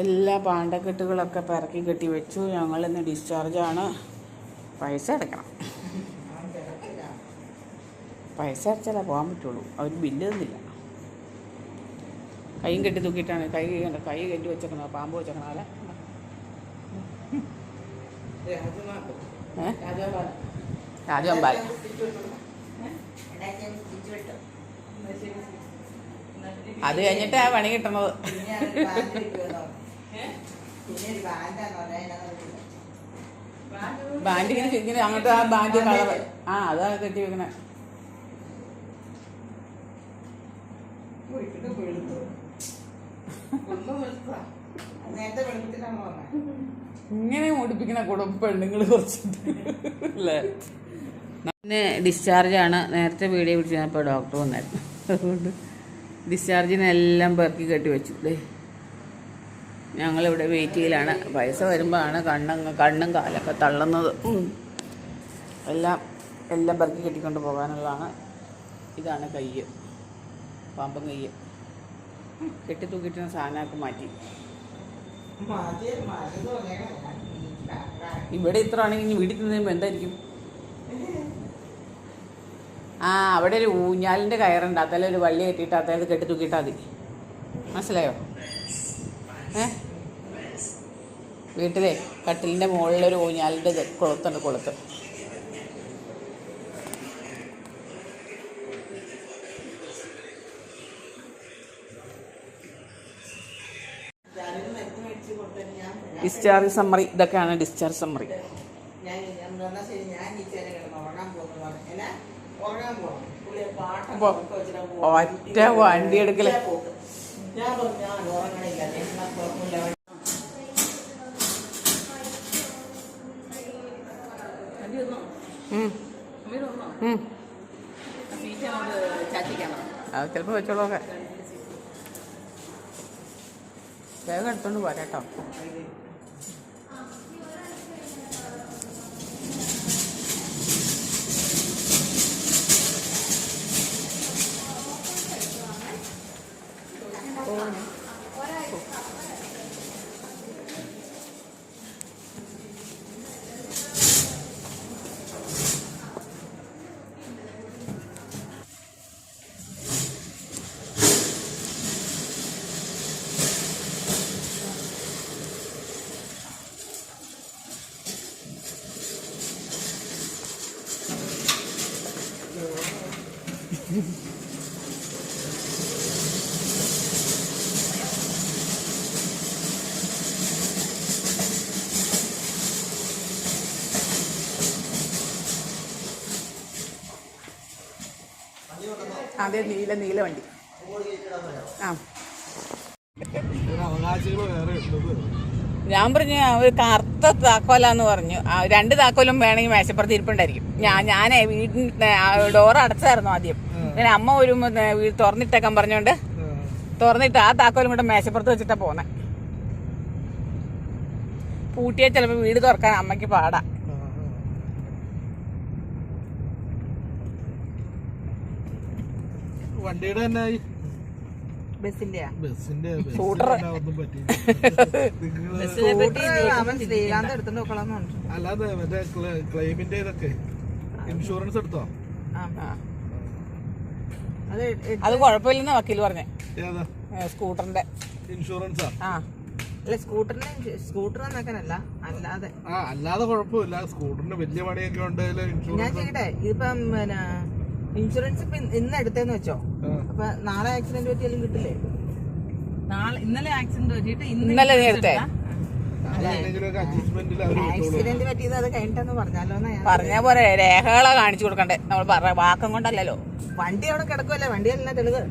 എല്ലാ പാണ്ടക്കെട്ടുകളൊക്കെ പിറക്കി കെട്ടി വെച്ചു. ഞങ്ങളിന്ന് ഡിസ്ചാർജാണ് പൈസ അടയ്ക്കണം പൈസ അടച്ചാലേ പോകാൻ പറ്റുള്ളൂ. അവർ ബില്ല് തന്നില്ല. കൈയും കെട്ടി തൂക്കിയിട്ടാണ് കൈ കൈ കെട്ടി വെച്ചേക്കണോ പാമ്പ് വെച്ചേക്കണോ അല്ല? രാജവമ്പാല. അത് കഴിഞ്ഞിട്ടാ പണി കിട്ടണത്. ബാൻഡ് ഇങ്ങനെ ഇങ്ങനെ അങ്ങോട്ട് ആ ബാൻഡ് കളർ ആ അതാ കെട്ടി വെക്കണേ. ഇങ്ങനെ ഓടിപ്പിക്കണ കുടുംബ പെണ്ണുങ്ങൾ കുറച്ച് അല്ലേ? പിന്നെ ഡിസ്ചാർജാണ് നേരത്തെ വീഡിയോ വിളിച്ചപ്പോ ഡോക്ടർ വന്നായിരുന്നു. അതുകൊണ്ട് ഡിസ്ചാർജിനെല്ലാം പെറുക്കി കെട്ടി വെച്ചു. ഞങ്ങളിവിടെ ചെയ്യലാണ് പൈസ വരുമ്പോഴാണ് കണ്ണും കണ്ണും കാലൊക്കെ തള്ളുന്നത്. എല്ലാം എല്ലാം പെറുക്കി കെട്ടിക്കൊണ്ട് പോകാനുള്ളതാണ്. ഇതാണ് കയ്യ്. പാമ്പൻ കയ്യ്. കെട്ടി തൂക്കിയിട്ടുള്ള സാധനമൊക്കെ മാറ്റി. ഇവിടെ ഇത്ര ആണെങ്കിൽ ഇനി വീട്ടിൽ നിന്ന് എന്തായിരിക്കും? ആ അവിടെ ഒരു ഊഞ്ഞാലിന്റെ കയറുണ്ട്. അതെല്ലാം ഒരു വള്ളി കെട്ടിയിട്ട് അതായത് കെട്ടി തൂക്കിയിട്ടാൽ മതി. മനസ്സിലായോ? ഏ? വീട്ടിലെ കട്ടിലിന്റെ മുകളിലൊരു ഊഞ്ഞാലിന്റെ കൊളുത്തുണ്ട് കൊളുത്ത് ഡിസ്ചാർജ് സമ്മറി ഇതൊക്കെയാണ് ഡിസ്ചാർജ് സമ്മറി. ഒറ്റ വണ്ടി എടുക്കൽ. ഞാൻ പറഞ്ഞു അത് ചിലപ്പോൾ വെച്ചോളൊക്കെ വേഗം എടുത്തോണ്ട് പോരാട്ടോ. അതെ നീല നീല വണ്ടി. ആ. അവകാശികൾ വേറെ ഞാൻ പറഞ്ഞു ഒരു കറുത്ത താക്കോലാന്ന് പറഞ്ഞു. രണ്ട് താക്കോലും വേണമെങ്കിൽ മേശപ്പുറത്ത് ഇരിപ്പുണ്ടായിരിക്കും. ഞാൻ ഞാനേ വീടിന് ഡോർ അടച്ചായിരുന്നു ആദ്യം. പിന്നെ അമ്മ ഒരു വീട് തുറന്നിട്ടേക്കാൻ പറഞ്ഞോണ്ട് തുറന്നിട്ട് ആ താക്കോലും കൂടെ മേശപ്പുറത്ത് വെച്ചിട്ടാ പോന്നെ. പൂട്ടിയാൽ ചിലപ്പോൾ വീട് തുറക്കാൻ അമ്മയ്ക്ക് പാടാ. വണ്ടിയുടെ തന്നെ ബസ്സിന്റെ ബസ്സിന്റെ സ്കൂട്ടർ. ഒന്നും പറ്റിയില്ല നിങ്ങൾ അവൻ ശ്രീകാന്ത് എടുത്തോണ്ട് നോക്കളാന്ന് പറഞ്ഞു. അല്ലാതെ മറ്റേ ക്ല- ക്ലെയിമിന്റെ ഇതൊക്കെ ഇൻഷുറൻസ് എടുത്തോ. അത് അത് കുഴപ്പമില്ലെന്ന് വക്കീൽ പറഞ്ഞേ. സ്കൂട്ടറിന്റെ. ഇൻഷുറൻസാ? ആ. അല്ല സ്കൂട്ടറിന് സ്കൂട്ടർ നന്നാക്കാനല്ല. അല്ലാതെ. ആ അല്ലാതെ കുഴപ്പമില്ല. സ്കൂട്ടറിന് വലിയ പണിയൊക്കെ ഉണ്ടെങ്കിൽ ഞാൻ ചെയ്യട്ടെ ഇതിപ്പം പിന്നെ ഇൻഷുറൻസ് ഇപ്പൊ ഇന്ന് എടുത്തേന്ന് വെച്ചോ? അപ്പൊ നാളെ ആക്സിഡന്റ് പറ്റിയാലും കിട്ടില്ലേ? നാളെ ഇന്നലെ ആക്സിഡന്റ് പറ്റിയിട്ട് ഇന്നലെ നേരത്തെ. ആക്സിഡന്റ് പറ്റിയത് അത് കഴിഞ്ഞിട്ടെന്ന് പറഞ്ഞാലോ പറഞ്ഞ പോലെ രേഖകളെ കാണിച്ചു കൊടുക്കണ്ടേ. നമ്മൾ വാക്കം കൊണ്ടല്ലല്ലോ. വണ്ടി അവിടെ കിടക്കുമല്ലേ അല്ല തെളിവ്.